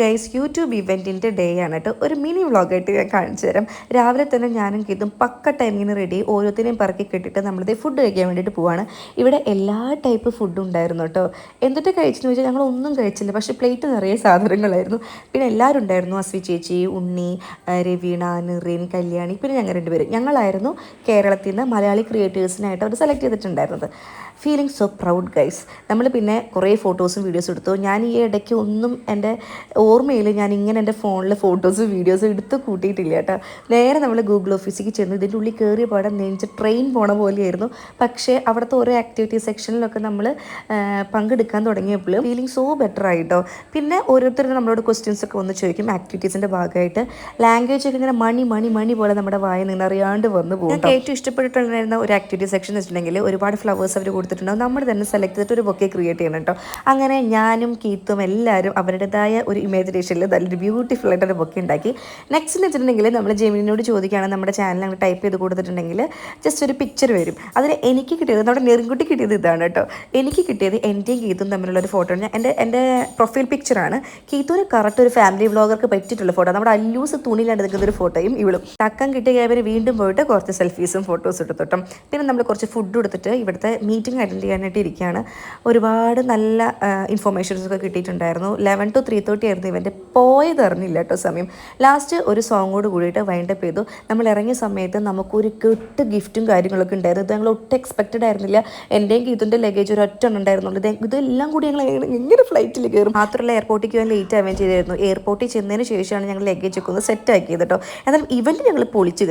Guys YouTube ഇവന്റിന്റെ day ആണ് കേട്ടോ ഒരു മിനി വ്ളോഗായിട്ട് ഞാൻ കാണിച്ചു തരാം. രാവിലെ തന്നെ ഞാനും ഇതും പക്ക ടൈമിങ്ങിന് റെഡി ഓരോത്തിനെയും പറക്കി കെട്ടിട്ട് നമ്മളിത് ഫുഡ് കഴിക്കാൻ വേണ്ടിയിട്ട് പോവാണ്. ഇവിടെ എല്ലാ ടൈപ്പ് ഫുഡും ഉണ്ടായിരുന്നു കേട്ടോ എന്തൊക്കെ കഴിച്ചെന്ന് ചോദിച്ചാൽ ഞങ്ങൾ ഒന്നും കഴിച്ചില്ല. പക്ഷേ പ്ലേറ്റ് നിറയെ സാധനങ്ങളായിരുന്നു. പിന്നെ എല്ലാവരും ഉണ്ടായിരുന്നു. അസ്വി ചേച്ചി ഉണ്ണി രവീണ നിറിൻ കല്യാണി പിന്നെ ഞങ്ങൾ രണ്ടുപേരും. ഞങ്ങളായിരുന്നു കേരളത്തിൽ നിന്ന് മലയാളി ക്രിയേറ്റേഴ്സിനായിട്ട് അവർ സെലക്ട് ചെയ്തിട്ടുണ്ടായിരുന്നത്. ഫീലിംഗ് സോ പ്രൗഡ് ഗൈസ് നമ്മൾ പിന്നെ കുറേ ഫോട്ടോസും വീഡിയോസും എടുത്തു. ഞാൻ ഈ ഇടയ്ക്ക് ഒന്നും എന്റെ ഓർമ്മയിൽ ഞാൻ ഇങ്ങനെ എന്റെ ഫോണിൽ ഫോട്ടോസ് വീഡിയോസ് എടുത്ത് കൂട്ടിയിട്ടില്ല കേട്ടോ. നേരെ നമ്മൾ ഗൂഗിൾ ഓഫീസിലേക്ക് ചെന്ന് ഇതിന്റെ ഉള്ളിൽ കയറിയ പാടം നെഞ്ച് ട്രെയിൻ പോണ പോലെയായിരുന്നു. പക്ഷേ അവിടുത്തെ ഓരോ ആക്ടിവിറ്റി സെക്ഷനിലൊക്കെ നമ്മൾ പങ്കെടുക്കാൻ തുടങ്ങിയപ്പോൾ ഫീലിംഗ് സോ ബെറ്റർ ആയിട്ടോ. പിന്നെ ഓരോരുത്തരും നമ്മളോട് ക്വസ്റ്റ്യൻസ് ഒക്കെ വന്ന് ചോദിക്കും. ആക്ടിവിറ്റീസിന്റെ ഭാഗമായിട്ട് ലാംഗ്വേജ് ഒക്കെ ഇങ്ങനെ മണി മണി മണി പോലെ നമ്മുടെ വായ നിന്ന് അറിയാണ്ട് വന്ന് പോകും ഏറ്റവും ഇഷ്ടപ്പെട്ടിട്ടുണ്ടായിരുന്ന ഒരു ആക്ടിവിറ്റി സെക്ഷൻ എന്ന് വെച്ചിട്ടുണ്ടെങ്കിൽ ഒരുപാട് ഫ്ലവേഴ്സ് അവർ കൊടുത്തിട്ടുണ്ടാവും. നമ്മൾ തന്നെ സെലക്ട് ചെയ്തിട്ട് ഒരു ബൊക്കെ ക്രിയേറ്റ് ചെയ്യണം കേട്ടോ. അങ്ങനെ ഞാനും കീത്തും എല്ലാവരും അവരുടേതായ ഒരു ഇമാജിനേഷനിൽ നല്ലൊരു ബ്യൂട്ടിഫുൾ ആയിട്ട് ഒരു ബൊക്കെ ഉണ്ടാക്കി നെക്സ്റ്റ് എന്ന് വെച്ചിട്ടുണ്ടെങ്കിൽ നമ്മൾ ജെമിനിനോട് ചോദിക്കുകയാണ് നമ്മുടെ ചാനൽ അങ്ങ് ടൈപ്പ് ചെയ്ത് കൊടുത്തിട്ടുണ്ടെങ്കിൽ ജസ്റ്റ് ഒരു പിക്ചർ വരും. അതിൽ എനിക്ക് കിട്ടിയത് നമ്മുടെ നെറുങ്കുട്ടി കിട്ടിയത് ഇതാണ് കേട്ടോ. എനിക്ക് കിട്ടിയത് എന്റെയും കീത്തും തമ്മിലുള്ള ഒരു ഫോട്ടോ ഞാൻ എന്റെ എന്റെ പ്രൊഫൈൽ പിക്ചറാണ് കീത്തൂര് കറക്റ്റ് ഒരു ഫാമിലി വ്ളോഗർക്ക് പറ്റിയിട്ടുള്ള ഫോട്ടോ നമ്മുടെ അല്ലൂസ് തുണിയിലാണ് എടുക്കുന്ന ഒരു ഫോട്ടോയും ഇവളും. ടക്കം കിട്ടിയ ക്യാബിന് വീണ്ടും പോയിട്ട് കുറച്ച് സെൽഫീസും ഫോട്ടോസും എടുത്തിട്ടും പിന്നെ നമ്മൾ കുറച്ച് ഫുഡ് എടുത്തിട്ട് ഇവിടുത്തെ മീറ്റിംഗ് അറ്റൻഡ് ചെയ്യാനായിട്ട് ഇരിക്കുകയാണ്. ഒരുപാട് നല്ല ഇൻഫോർമേഷൻസ് ഒക്കെ കിട്ടിയിട്ടുണ്ടായിരുന്നു. ലെവൻ ടു ത്രീ തേർട്ടി ആയിരുന്നു ഇവന്റെ പോയത് അറിഞ്ഞില്ല കേട്ടോ സമയം. ലാസ്റ്റ് ഒരു സോങ്ങോട് കൂടിയിട്ട് വൈൻഡപ്പ് ചെയ്തു. നമ്മൾ ഇറങ്ങിയ സമയത്ത് നമുക്കൊരു കെട്ട് ഗിഫ്റ്റും കാര്യങ്ങളൊക്കെ ഉണ്ടായിരുന്നു. ഇത് ഞങ്ങൾ ഒട്ടും എക്സ്പെക്റ്റഡ് ആയിരുന്നില്ല. എന്റെയും ഇതിന്റെ ലഗേജ് ഒരു ഒറ്റ ഉണ്ടായിരുന്നുള്ളൂ. ഇത് ഇതെല്ലാം കൂടി ഞങ്ങൾ എങ്ങനെ- ഫ്ലൈറ്റിൽ കയറും? മാത്രമല്ല എയർപോർട്ടിലേക്ക് പോകാൻ ലേറ്റ് ആവുകയും ചെയ്തായിരുന്നു. എയർപോർട്ടിൽ ചെന്നതിന് ശേഷമാണ് ഞങ്ങൾ ലഗേജ് ഒക്കെ ഒന്ന് സെറ്റ് ആക്കിയത് കേട്ടോ. എന്നാലും ഇവന്റ് ഞങ്ങൾ പൊളിച്ച്